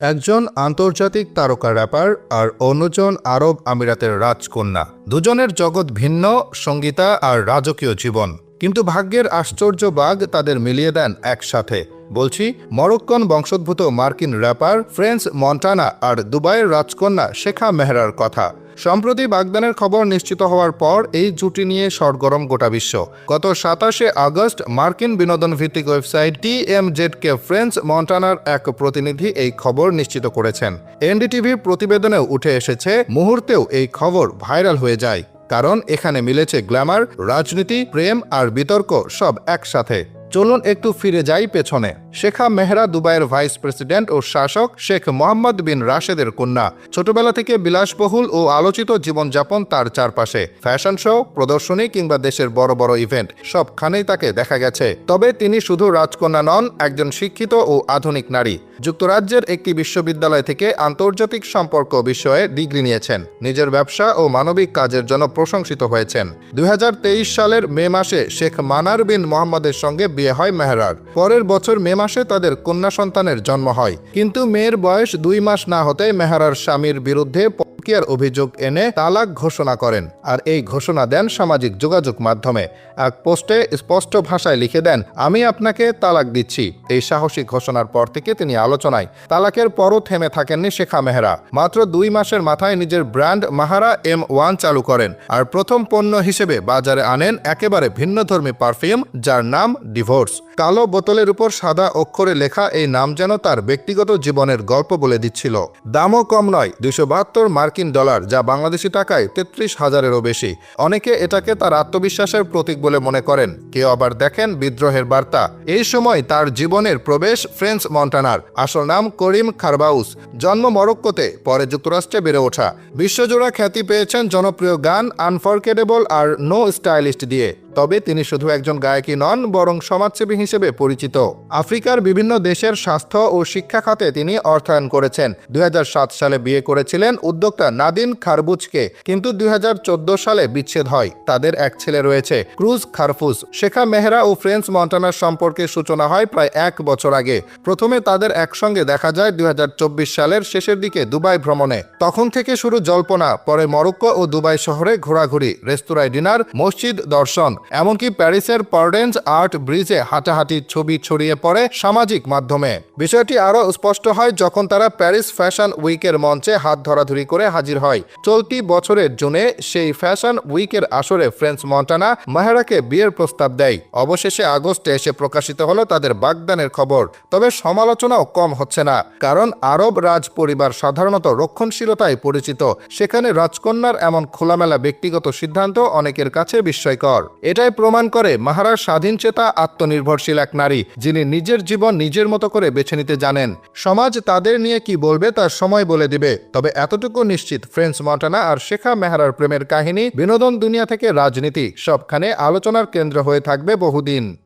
একজন আন্তর্জাতিক তারকা র্যাপার আর অন্যজন আরব আমিরাতের রাজকন্যা। দুজনের জগৎ ভিন্ন, সঙ্গীতা আর রাজকীয় জীবন। কিন্তু ভাগ্যের আশ্চর্য বাঘ তাদের মিলিয়ে দেন একসাথে। বলছি, মরক্কন বংশোদ্ভূত মার্কিন র্যাপার ফ্রেন্স মন্টানা আর দুবাইয়ের রাজকন্যা শেখা মেহরার কথা। সম্প্রতি বাগদানের খবর নিশ্চিত হওয়ার পর এই জুটি নিয়ে সরগরম গোটা বিশ্ব। গত সাতাশে আগস্ট মার্কিন বিনোদন ভিত্তিক ওয়েবসাইট টি এম কে ফ্রেন্স মন্টানার এক প্রতিনিধি এই খবর নিশ্চিত করেছেন। এনডিটিভির প্রতিবেদনেও উঠে এসেছে, মুহূর্তেও এই খবর ভাইরাল হয়ে যায়। কারণ এখানে মিলেছে গ্ল্যামার, রাজনীতি, প্রেম আর বিতর্ক সব একসাথে। চলুন একটু ফিরে যাই পেছনে। শেখা মেহরা দুবাইয়ের ভাইস প্রেসিডেন্ট ও শাসক শেখ মোহাম্মদ বিন রাশেদের কন্যা। ছোটবেলা থেকে বিলাসবহুল ও আলোচিত জীবনযাপন তার চারপাশে। ফ্যাশন শো, প্রদর্শনী কিংবা দেশের বড় বড় ইভেন্ট, সবখানেই তাকে দেখা গেছে। তবে তিনি শুধু রাজকন্যা নন, একজন শিক্ষিত ও আধুনিক নারী। যুক্তরাজ্যের একটি বিশ্ববিদ্যালয় থেকে আন্তর্জাতিক সম্পর্ক বিষয়ে ডিগ্রি নিয়েছেন। নিজের ব্যবসা ও মানবিক কাজের জন্য প্রশংসিত হয়েছেন। দুই হাজার তেইশ সালের মে মাসে শেখ মানার বিন মোহাম্মদের সঙ্গে বিয়ে হয় মেহরার। পরের বছর মে মাসে তাদের কন্যা সন্তানের জন্ম হয়। কিন্তু মেয়ের বয়স দুই মাস না হতে মেহরার স্বামীর বিরুদ্ধে পরকীয়ার অভিযোগ এনে তালাক ঘোষণা করেন আর এই ঘোষণা দেন সামাজিক যোগাযোগ মাধ্যমে। এক পোস্টে স্পষ্ট ভাষায় লিখে দেন, আমি আপনাকে তালাক দিচ্ছি। এই সাহসী ঘোষণার পর থেকে তিনি আলোচনায় তালাকের পরও থেমে থাকেননি শেখা মেহরা। মাত্র দুই মাসের মাথায় নিজের ব্র্যান্ড মাহারা এম ওয়ান চালু করেন আর প্রথম পণ্য হিসেবে বাজারে আনেন একেবারে ভিন্নধর্মী পারফিউম, যার নাম ডিভোর্স। কালো বোতলের উপর সাদা অক্ষরে লেখা এই নাম যেন তার ব্যক্তিগত জীবনের গল্প বলে দিচ্ছিল। দামও কম নয়, দুইশো বাহাত্তর মার্কিন ডলার, যা বাংলাদেশি টাকায় তেত্রিশ হাজারেরও বেশি। অনেকে এটাকে তার আত্মবিশ্বাসের প্রতীক বলে মনে করেন। কেউ আবার দেখেন বিদ্রোহের বার্তা। এই সময় তার জীবনের প্রবেশ ফ্রেঞ্চ মন্টানার। আসল নাম করিম খারবাউস। জন্ম মরক্কোতে, পরে যুক্তরাষ্ট্রে বেড়ে ওঠা। বিশ্বজোড়া খ্যাতি পেয়েছেন জনপ্রিয় গান, আনফরকেটেবল আর নো স্টাইলিস্ট দিয়ে। তবে তিনি শুধু একজন গায়কই নন, বরং সমাজসেবী হিসেবে পরিচিত। আফ্রিকার বিভিন্ন দেশের স্বাস্থ্য ও শিক্ষা খাতে তিনি অর্থায়ন করেছেন। দুই হাজার সাত সালে বিয়ে করেছিলেন উদ্যোক্তা নাদিন খারবুজকে, কিন্তু দুই হাজার চোদ্দ সালে বিচ্ছেদ হয়। তাদের এক ছেলে রয়েছে, ক্রুজ খারফুজ। শেখা মেহরা ও ফ্রেন্স মন্টানার সম্পর্কের সূচনা হয় প্রায় এক বছর আগে। প্রথমে তাদের একসঙ্গে দেখা যায় দুই হাজার চব্বিশ সালের শেষের দিকে দুবাই ভ্রমণে। তখন থেকে শুরু জল্পনা, পরে মরক্কো ও দুবাই শহরে ঘোরাঘুরি, রেস্তোরাঁয় ডিনার, মসজিদ দর্শন। এমনকি প্যারিসের পার্ডেন্স আর্ট ব্রিজে হাঁটাহাঁটির ছবি ছড়িয়ে পড়ে সামাজিক মাধ্যমে। বিষয়টি আরও স্পষ্ট হয় যখন তারা প্যারিস ফ্যাশন উইকের মঞ্চে হাত ধরাধরি করে হাজির হয়। চলতি বছরের জুনে সেই ফ্যাশন উইকের আসরে ফ্রেন্স মন্টানা মাহেরাকে বিয়ের প্রস্তাব দেয়। অবশেষে আগস্টে এসে প্রকাশিত হলো তাদের বাগদানের খবর। তবে সমালোচনাও কম হচ্ছে না, কারণ আরব রাজ পরিবার সাধারণত রক্ষণশীলতায় পরিচিত। সেখানে রাজকন্যার এমন খোলামেলা ব্যক্তিগত সিদ্ধান্ত অনেকের কাছে বিস্ময়কর। এটাই প্রমাণ করে মাহারার স্বাধীনচেতা আত্মনির্ভরশীল এক নারী, যিনি নিজের জীবন নিজের মতো করে বেছে নিতে জানেন। সমাজ তাদের নিয়ে কি বলবে তার সময় বলে দিবে। তবে এতটুকু নিশ্চিত ফ্রেন্স মন্টানা আর শেখা মেহরার প্রেমের কাহিনী বিনোদন দুনিয়া থেকে রাজনীতি, সবখানে আলোচনার কেন্দ্র হয়ে থাকবে বহুদিন।